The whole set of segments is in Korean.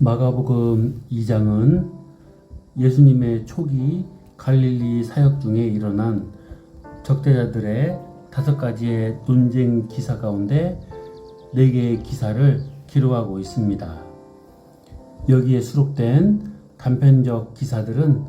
마가복음 2장은 예수님의 초기 갈릴리 사역 중에 일어난 적대자들의 다섯 가지의 논쟁 기사 가운데 네 개의 기사를 기록하고 있습니다. 여기에 수록된 단편적 기사들은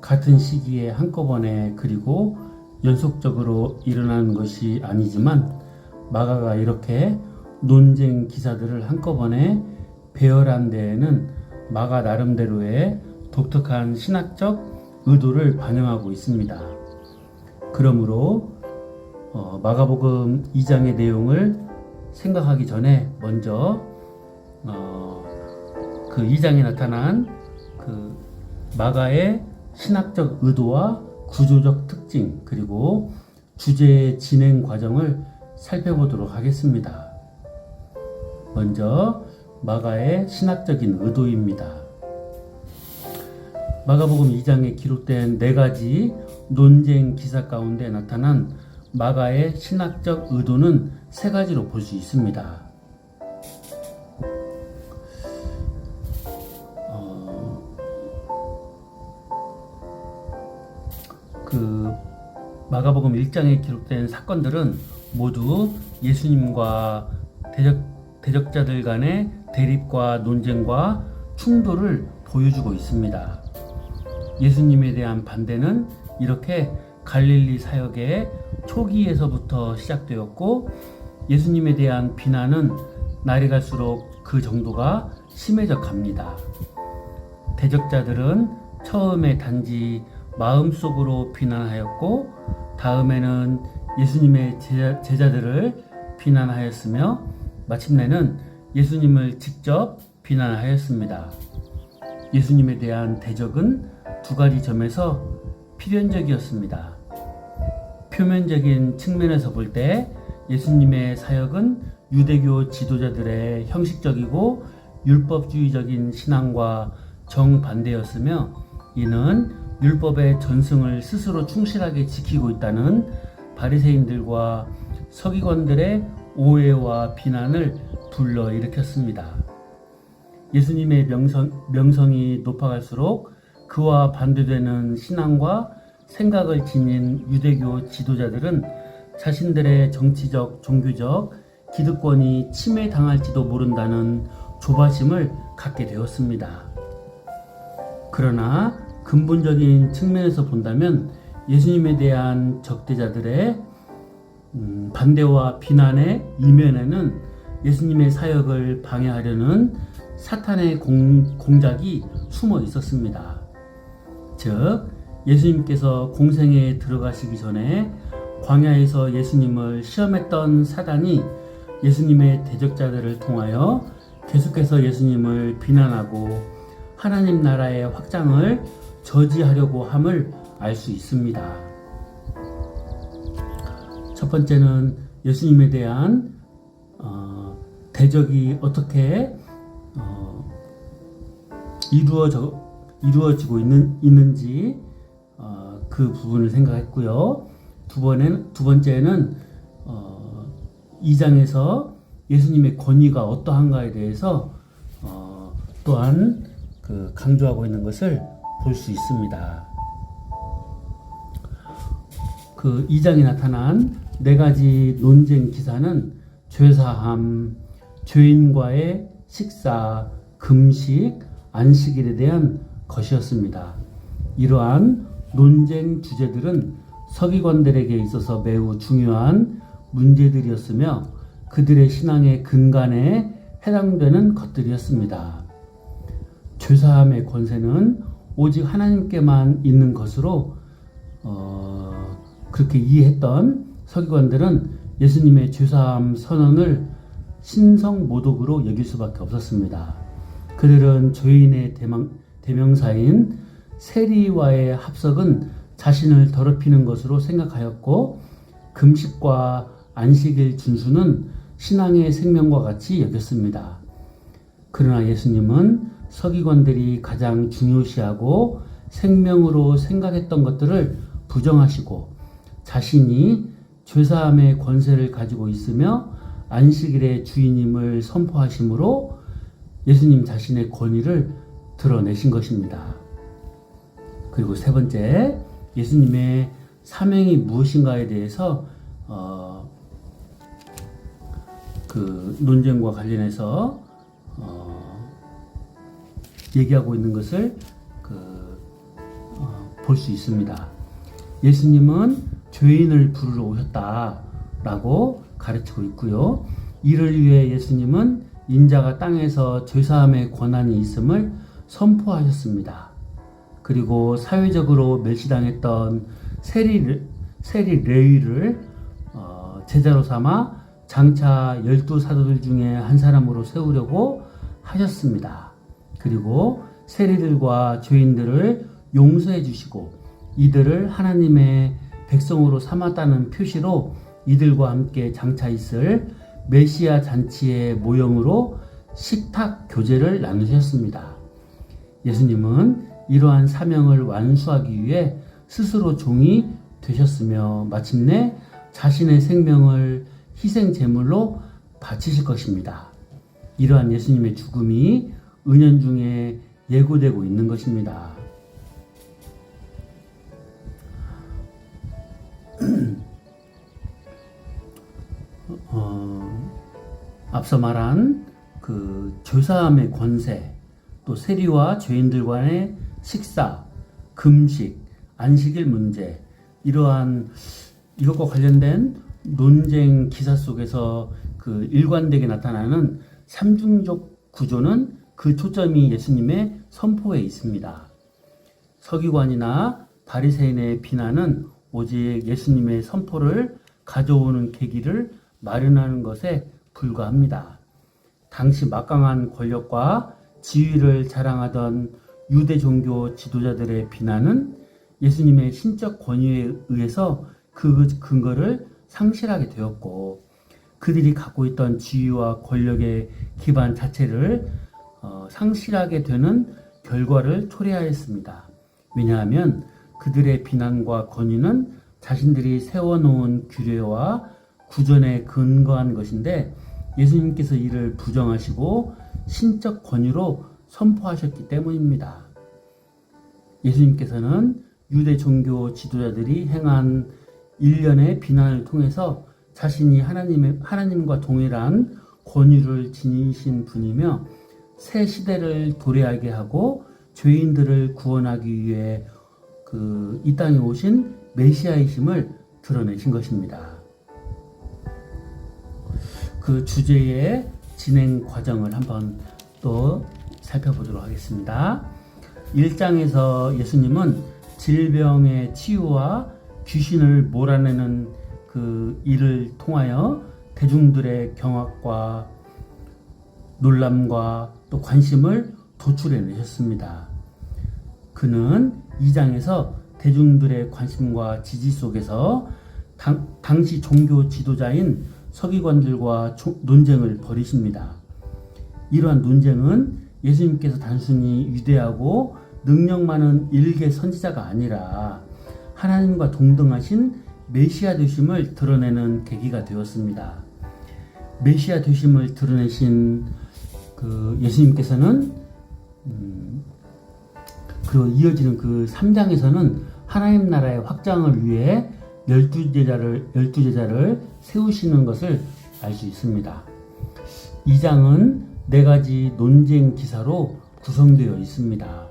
같은 시기에 한꺼번에 그리고 연속적으로 일어나는 것이 아니지만 마가가 이렇게 논쟁 기사들을 한꺼번에 배열한 데에는 마가 나름대로의 독특한 신학적 의도를 반영하고 있습니다. 그러므로 어, 마가복음 2장의 내용을 생각하기 전에 먼저 어, 그 2장에 나타난 그 마가의 신학적 의도와 구조적 특징 그리고 주제의 진행 과정을 살펴보도록 하겠습니다. 먼저 마가의 신학적인 의도입니다. 마가복음 2장에 기록된 네 가지 논쟁 기사 가운데 나타난 마가의 신학적 의도는 세 가지로 볼 수 있습니다. 그 마가복음 1장에 기록된 사건들은 모두 예수님과 대적, 대적자들 간의 대립과 논쟁과 충돌을 보여주고 있습니다. 예수님에 대한 반대는 이렇게 갈릴리 사역의 초기에서부터 시작되었고 예수님에 대한 비난은 날이 갈수록 그 정도가 심해져 갑니다. 대적자들은 처음에 단지 마음속으로 비난하였고 다음에는 예수님의 제자, 제자들을 비난하였으며 마침내는 예수님을 직접 비난하였습니다. 예수님에 대한 대적은 두 가지 점에서 필연적이었습니다. 표면적인 측면에서 볼 때 예수님의 사역은 유대교 지도자들의 형식적이고 율법주의적인 신앙과 정반대였으며 이는 율법의 전승을 스스로 충실하게 지키고 있다는 바리새인들과 서기관들의 오해와 비난을 불러일으켰습니다. 예수님의 명성, 명성이 높아갈수록 그와 반대되는 신앙과 생각을 지닌 유대교 지도자들은 자신들의 정치적, 종교적 기득권이 침해당할지도 모른다는 조바심을 갖게 되었습니다. 그러나 근본적인 측면에서 본다면 예수님에 대한 적대자들의 음, 반대와 비난의 이면에는 예수님의 사역을 방해하려는 사탄의 공, 공작이 숨어 있었습니다. 즉, 예수님께서 공생에 들어가시기 전에 광야에서 예수님을 시험했던 사단이 예수님의 대적자들을 통하여 계속해서 예수님을 비난하고 하나님 나라의 확장을 저지하려고 함을 알 수 있습니다. 첫 번째는 예수님에 대한 어, 대적이 어떻게 어, 이루어져 이루어지고 있는 있는지 어, 그 부분을 생각했고요. 두 번에는 두 번째는 어, 2장에서 예수님의 권위가 어떠한가에 대해서 어, 또한 그 강조하고 있는 것을 볼 수 있습니다. 그 2장에 나타난 네 가지 논쟁 기사는 죄사함, 죄인과의 식사, 금식, 안식일에 대한 것이었습니다. 이러한 논쟁 주제들은 서기관들에게 있어서 매우 중요한 문제들이었으며 그들의 신앙의 근간에 해당되는 것들이었습니다. 죄사함의 권세는 오직 하나님께만 있는 것으로 어, 그렇게 이해했던 서기관들은 예수님의 죄사함 선언을 신성 모독으로 여길 수밖에 없었습니다. 그들은 죄인의 대명, 대명사인 세리와의 합석은 자신을 더럽히는 것으로 생각하였고 금식과 안식일 준수는 신앙의 생명과 같이 여겼습니다. 그러나 예수님은 서기관들이 가장 중요시하고 생명으로 생각했던 것들을 부정하시고 자신이 죄사함의 권세를 가지고 있으며 안식일의 주인임을 선포하심으로 예수님 자신의 권위를 드러내신 것입니다. 그리고 세 번째, 예수님의 사명이 무엇인가에 대해서 어, 그 논쟁과 관련해서 어, 얘기하고 있는 것을 그, 어, 볼수 있습니다. 예수님은 죄인을 부르러 오셨다라고 가르치고 있고요. 이를 위해 예수님은 인자가 땅에서 죄사함의 권한이 있음을 선포하셨습니다. 그리고 사회적으로 멸시당했던 세리, 세리 레위를 어, 제자로 삼아 장차 열두 사도들 중에 한 사람으로 세우려고 하셨습니다. 그리고 세리들과 죄인들을 용서해 주시고 이들을 하나님의 백성으로 삼았다는 표시로 이들과 함께 장차 있을 메시아 잔치의 모형으로 식탁 교제를 나누셨습니다. 예수님은 이러한 사명을 완수하기 위해 스스로 종이 되셨으며 마침내 자신의 생명을 희생 제물로 바치실 것입니다. 이러한 예수님의 죽음이 은연 중에 예고되고 있는 것입니다. 어, 앞서 말한 그 죄사함의 권세, 또 세리와 죄인들 간의 식사, 금식, 안식일 문제, 이러한 이것과 관련된 논쟁 기사 속에서 그 일관되게 나타나는 삼중적 구조는 그 초점이 예수님의 선포에 있습니다. 서기관이나 바리새인의 비난은 오직 예수님의 선포를 가져오는 계기를 마련하는 것에 불과합니다. 당시 막강한 권력과 지위를 자랑하던 유대 종교 지도자들의 비난은 예수님의 신적 권위에 의해서 그 근거를 상실하게 되었고 그들이 갖고 있던 지위와 권력의 기반 자체를 어, 상실하게 되는 결과를 초래하였습니다. 왜냐하면 그들의 비난과 권위는 자신들이 세워놓은 규례와 구전에 근거한 것인데 예수님께서 이를 부정하시고 신적 권위로 선포하셨기 때문입니다. 예수님께서는 유대 종교 지도자들이 행한 일련의 비난을 통해서 자신이 하나님의, 하나님과 동일한 권위를 지니신 분이며 새 시대를 도래하게 하고 죄인들을 구원하기 위해 그 이 땅에 오신 메시아이심을 드러내신 것입니다. 그 주제의 진행 과정을 한번 또 살펴보도록 하겠습니다. 1장에서 예수님은 질병의 치유와 귀신을 몰아내는 그 일을 통하여 대중들의 경악과 놀람과 또 관심을 도출해 내셨습니다. 그는 2장에서 대중들의 관심과 지지 속에서 당, 당시 종교 지도자인 서기관들과 조, 논쟁을 벌이십니다. 이러한 논쟁은 예수님께서 단순히 위대하고 능력 많은 일개 선지자가 아니라 하나님과 동등하신 메시아 되심을 드러내는 계기가 되었습니다. 메시아 되심을 드러내신 그 예수님께서는 음, 그 이어지는 그 3장에서는 하나님 나라의 확장을 위해 열두 제자를 열두 제자를 세우시는 것을 알 수 있습니다. 2장은 네 가지 논쟁 기사로 구성되어 있습니다.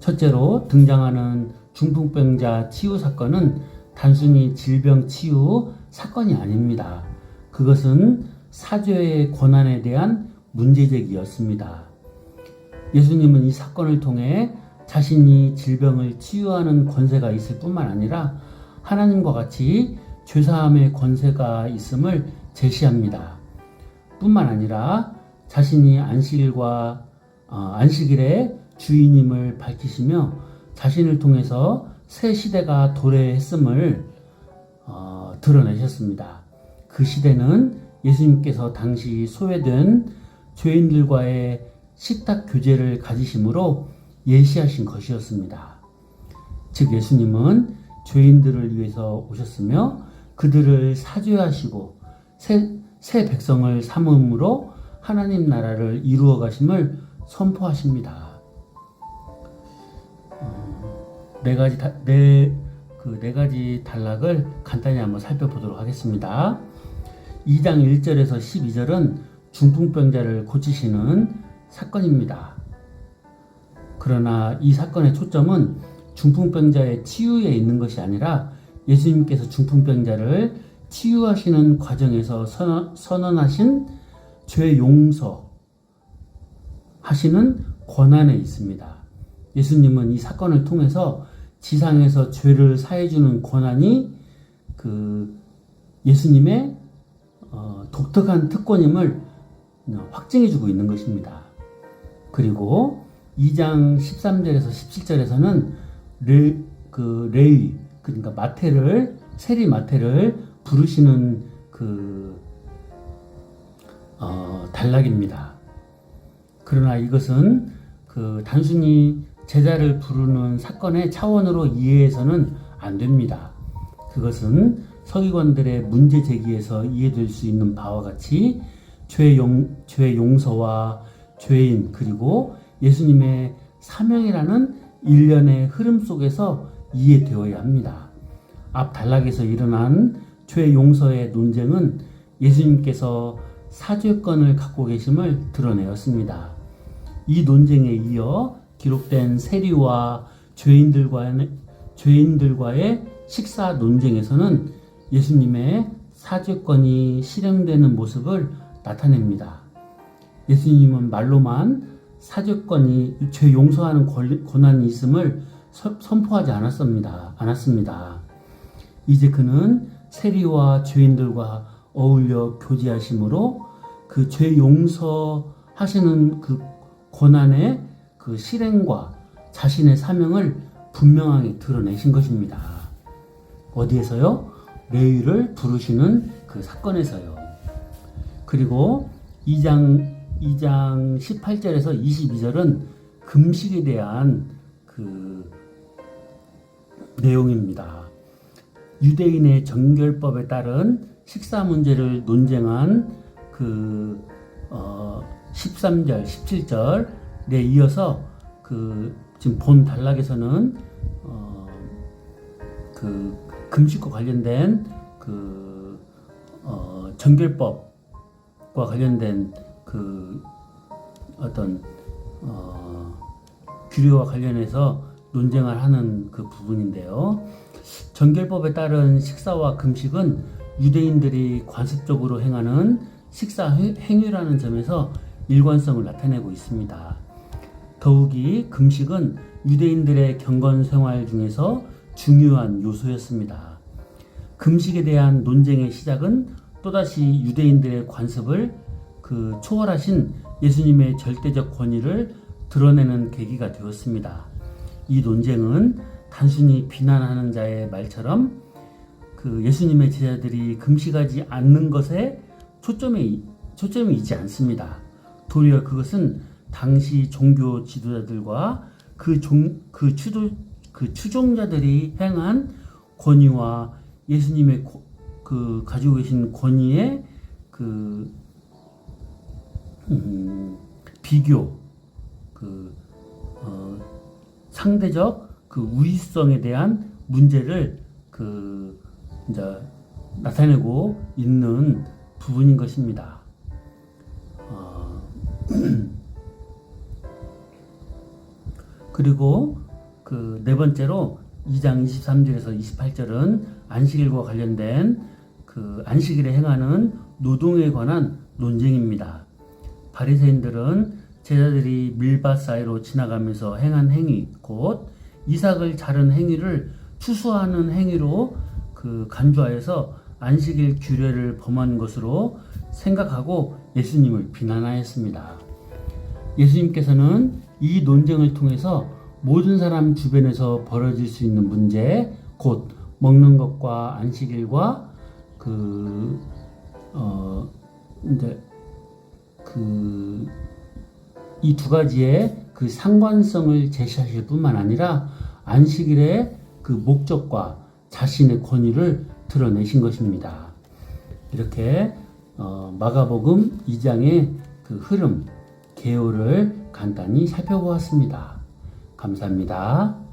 첫째로 등장하는 중풍병자 치유 사건은 단순히 질병 치유 사건이 아닙니다. 그것은 사죄의 권한에 대한 문제제기였습니다. 예수님은 이 사건을 통해 자신이 질병을 치유하는 권세가 있을 뿐만 아니라 하나님과 같이 죄사함의 권세가 있음을 제시합니다. 뿐만 아니라 자신이 안식일과 어, 안식일의 주인임을 밝히시며 자신을 통해서 새 시대가 도래했음을 어, 드러내셨습니다. 그 시대는 예수님께서 당시 소외된 죄인들과의 식탁 교제를 가지심으로 예시하신 것이었습니다. 즉 예수님은 죄인들을 위해서 오셨으며 그들을 사죄하시고 새, 새 백성을 삼음으로 하나님 나라를 이루어 가심을 선포하십니다. 어, 네 가지 다, 네, 그 네 가지 단락을 간단히 한번 살펴보도록 하겠습니다. 2장 1절에서 12절은 중풍병자를 고치시는 사건입니다. 그러나 이 사건의 초점은 중풍병자의 치유에 있는 것이 아니라 예수님께서 중풍병자를 치유하시는 과정에서 선언, 선언하신 죄 용서 하시는 권한에 있습니다. 예수님은 이 사건을 통해서 지상에서 죄를 사해주는 권한이 그 예수님의 어, 독특한 특권임을 어, 확증해주고 있는 것입니다. 그리고 2장 13절에서 17절에서는 레, 그 레위 그러니까 마태를 세리 마태를 부르시는 그 어, 단락입니다. 그러나 이것은 그 단순히 제자를 부르는 사건의 차원으로 이해해서는 안 됩니다. 그것은 서기관들의 문제 제기에서 이해될 수 있는 바와 같이 죄, 용, 죄 용서와 죄인 그리고 예수님의 사명이라는 일련의 흐름 속에서 이해되어야 합니다. 앞 단락에서 일어난 죄 용서의 논쟁은 예수님께서 사죄권을 갖고 계심을 드러내었습니다. 이 논쟁에 이어 기록된 세리와 죄인들과의, 죄인들과의 식사 논쟁에서는 예수님의 사죄권이 실행되는 모습을 나타냅니다. 예수님은 말로만 사죄권이 죄 용서하는 권한이 있음을 선포하지 않았습니다. 않았습니다. 이제 그는 세리와 죄인들과 어울려 교제하심으로 그 죄 용서하시는 그 권한의 그 실행과 자신의 사명을 분명하게 드러내신 것입니다. 어디에서요? 레위를 부르시는 그 사건에서요. 그리고 2장 2장 18절에서 22절은 금식에 대한 그 내용입니다. 유대인의 정결법에 따른 식사 문제를 논쟁한 그 어, 13절, 17절에 이어서 그 지금 본 단락에서는 어, 그 금식과 관련된 그 어, 정결법과 관련된 그 어떤 어, 규례와 관련해서 논쟁을 하는 그 부분인데요. 정결법에 따른 식사와 금식은 유대인들이 관습적으로 행하는 식사 행위라는 점에서 일관성을 나타내고 있습니다. 더욱이 금식은 유대인들의 경건 생활 중에서 중요한 요소였습니다. 금식에 대한 논쟁의 시작은 또다시 유대인들의 관습을 그 초월하신 예수님의 절대적 권위를 드러내는 계기가 되었습니다. 이 논쟁은 단순히 비난하는 자의 말처럼 그 예수님의 제자들이 금식하지 않는 것에 초점이 초점이 있지 않습니다. 도리어 그것은 당시 종교 지도자들과 그 종, 그 추도, 그 추종자들이 행한 권위와 예수님의 고, 그 가지고 계신 권위의 그 음, 비교, 그 어, 상대적 그 우위성에 대한 문제를 그 이제 나타내고 있는 부분인 것입니다. 어, 그리고 그 네 번째로 2장 23절에서 28절은 안식일과 관련된 그 안식일에 행하는 노동에 관한 논쟁입니다. 바리새인들은 제자들이 밀밭 사이로 지나가면서 행한 행위, 곧 이삭을 자른 행위를 추수하는 행위로 그 간주하여서 안식일 규례를 범한 것으로 생각하고 예수님을 비난하였습니다. 예수님께서는 이 논쟁을 통해서 모든 사람 주변에서 벌어질 수 있는 문제, 곧 먹는 것과 안식일과 그, 어, 이제 그, 이 두 가지의 그 상관성을 제시하실 뿐만 아니라 안식일의 그 목적과 자신의 권위를 드러내신 것입니다. 이렇게 어, 마가복음 2장의 그 흐름, 개요를 간단히 살펴보았습니다. 감사합니다.